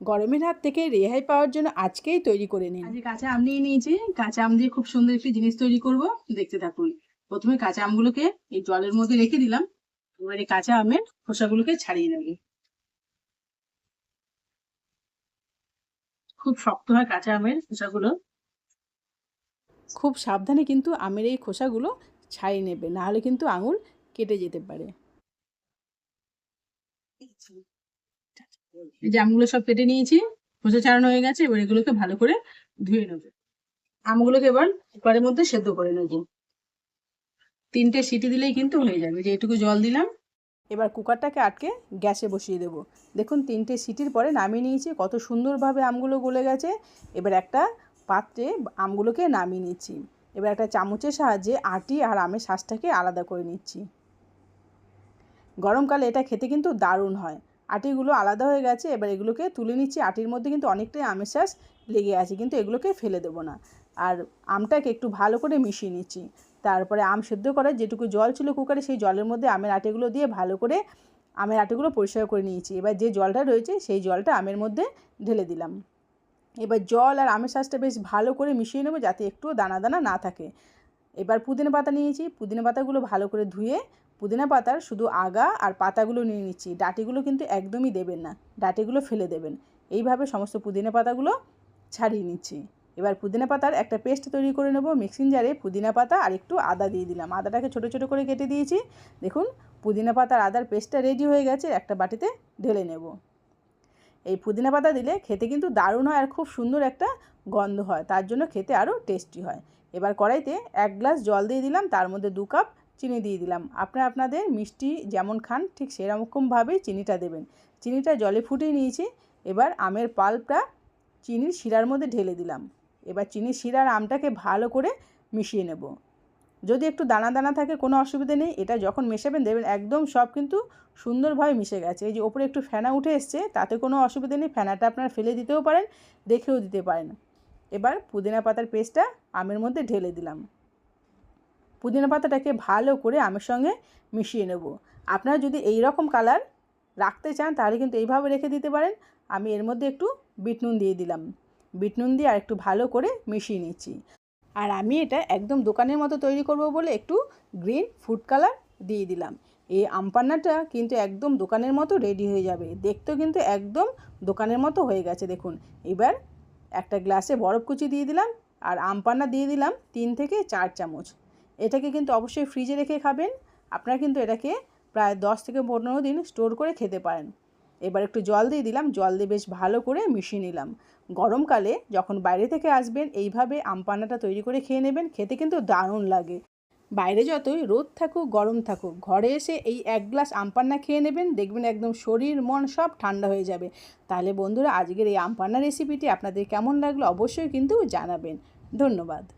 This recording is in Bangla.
গরমের হাত থেকে রেহাই পাওয়ার জন্য আজকেই তৈরি করে নিন। আজকে কাঁচা আম নিয়ে নিয়েছি। কাঁচা আম দিয়ে খুব সুন্দর একটি জিনিস তৈরি করব। দেখতে থাকুন। প্রথমে কাঁচা আমগুলোকে এই জলের মধ্যে রেখে দিলাম। এবার এই কাঁচা আমের খোসাগুলোকে ছাড়িয়ে নেব। খুব শক্ত হয় কাঁচা আমের খোসাগুলো। খুব সাবধানে কিন্তু আমের এই খোসাগুলো ছাড়িয়ে নেবে। নাহলে কিন্তু আঙুল কেটে যেতে পারে। এই যে আমগুলো সব কেটে নিয়েছি, খোসা ছাড়ানো হয়ে গেছে, এবার এগুলোকে ভালো করে ধুয়ে নেব। আমগুলোকে এবার কুকারের মধ্যে সেদ্ধ করে নেব। তিনটে সিটি দিলেই কিন্তু হয়ে যাবে, যে এটুকু জল দিলাম। এবার কুকারটাকে আটকে গ্যাসে বসিয়ে দেব। দেখুন, তিনটে সিটির পরে নামিয়ে নিয়েছি, কত সুন্দরভাবে আমগুলো গলে গেছে। এবার একটা পাত্রে আমগুলোকে নামিয়ে নিচ্ছি। এবার একটা চামচের সাহায্যে আটি আর আমের শ্বাসটাকে আলাদা করে নিচ্ছি। গরমকালে এটা খেতে কিন্তু দারুণ হয়। আটিগুলো আলাদা হয়ে গেছে, এবার এগুলোকে তুলে নিচ্ছি। আটির মধ্যে কিন্তু অনেকটাই আমের শ্বাস লেগে আছে, কিন্তু এগুলোকে ফেলে দেবো না। আর আমটাকে একটু ভালো করে মিশিয়ে নিচ্ছি। তারপরে আম সেদ্ধ করার যেটুকু জল ছিল কুকারে, সেই জলের মধ্যে আমের আটিগুলো দিয়ে ভালো করে আমের আটিগুলো পরিষ্কার করে নিয়েছি। এবার যে জলটা রয়েছে, সেই জলটা আমের মধ্যে ঢেলে দিলাম। এবার জল আর আমের শ্বাসটা বেশ ভালো করে মিশিয়ে নেব, যাতে একটুও দানা দানা না থাকে। এবার পুদিনা পাতা নিয়েছি। পুদিনা পাতাগুলো ভালো করে ধুয়ে পুদিনা পাতার শুধু আগা আর পাতাগুলো নিয়ে নিচ্ছি। ডাটিগুলো কিন্তু একদমই দেবেন না। ডাটিগুলো ফেলে দেবেন। এইভাবে সমস্ত পুদিনা পাতাগুলো ছাড়িয়ে নিচ্ছি। এবার পুদিনা পাতার একটা পেস্ট তৈরি করে নেব। মিক্সিং জারে পুদিনা পাতা আর একটু আদা দিয়ে দিলাম। আদাটাকে ছোটো ছোটো করে কেটে দিয়েছি। দেখুন, পুদিনা পাতার আদার পেস্টটা রেডি হয়ে গেছে। একটা বাটিতে ঢেলে নেব। এই পুদিনা পাতা দিলে খেতে কিন্তু দারুণ হয় আর খুব সুন্দর একটা গন্ধ হয়। তার জন্য খেতে আরও টেস্টি হয়। এবার কড়াইতে এক গ্লাস জল দিয়ে দিলাম, তার মধ্যে দু কাপ চিনি দিয়ে দিলাম। আপনারা আপনাদের মিষ্টি যেমন খান, ঠিক সেরকমভাবেই চিনিটা দেবেন। চিনিটা জলে ফুটিয়ে নিয়েছি, এবার আমের পাল্পটা চিনির শিরার মধ্যে ঢেলে দিলাম। এবার চিনির শিরার আমটাকে ভালো করে মিশিয়ে নেব। যদি একটু দানা দানা থাকে, কোনো অসুবিধা নেই। এটা যখন মেশাবেন দেবেন একদম সব কিন্তু সুন্দরভাবে মিশে গেছে। এই যে ওপরে একটু ফেনা উঠে এসছে, তাতে কোনো অসুবিধা নেই। ফেনাটা আপনারা ফেলে দিতেও পারেন, দেখেও দিতে পারেন। এবার পুদিনা পাতার পেস্টটা আমের মধ্যে ঢেলে দিলাম। পুদিনা পাতাটাকে ভালো করে আমের সঙ্গে মিশিয়ে নেব। আপনারা যদি এই রকম কালার রাখতে চান, তাহলে কিন্তু এইভাবে রেখে দিতে পারেন। আমি এর মধ্যে একটু বিট নুন দিয়ে দিলাম। বিট নুন দিয়ে আর একটু ভালো করে মিশিয়ে নিচ্ছি। আর আমি এটা একদম দোকানের মতো তৈরি করব বলে একটু গ্রিন ফুড কালার দিয়ে দিলাম। এই আমপান্নাটা কিন্তু একদম দোকানের মতো রেডি হয়ে যাবে। দেখতেও কিন্তু একদম দোকানের মতো হয়ে গেছে, দেখুন। এবার একটা গ্লাসে বরফ কুচি দিয়ে দিলাম আর আমপান্না দিয়ে দিলাম তিন থেকে চার চামচ। এটাকে কিন্তু অবশ্যই ফ্রিজে রেখে খাবেন। আপনারা কিন্তু এটাকে প্রায় দশ থেকে পনেরো দিন স্টোর করে খেতে পারেন। এবার একটু জল দিয়ে দিলাম, জল দিয়ে বেশ ভালো করে মিশিয়ে নিলাম। গরমকালে যখন বাইরে থেকে আসবেন, এইভাবে আমপান্নাটা তৈরি করে খেয়ে নেবেন, খেতে কিন্তু দারুণ লাগে। বাইরে যতই রোদ থাকুক, গরম থাকুক, ঘরে এসে এই এক গ্লাস আমপান্না খেয়ে নেবেন, দেখবেন একদম শরীর, মন সব ঠান্ডা হয়ে যাবে। তাহলে বন্ধুরা, আজকের এই আমপান্না রেসিপিটি আপনাদের কেমন লাগল অবশ্যই কিন্তু জানাবেন। ধন্যবাদ।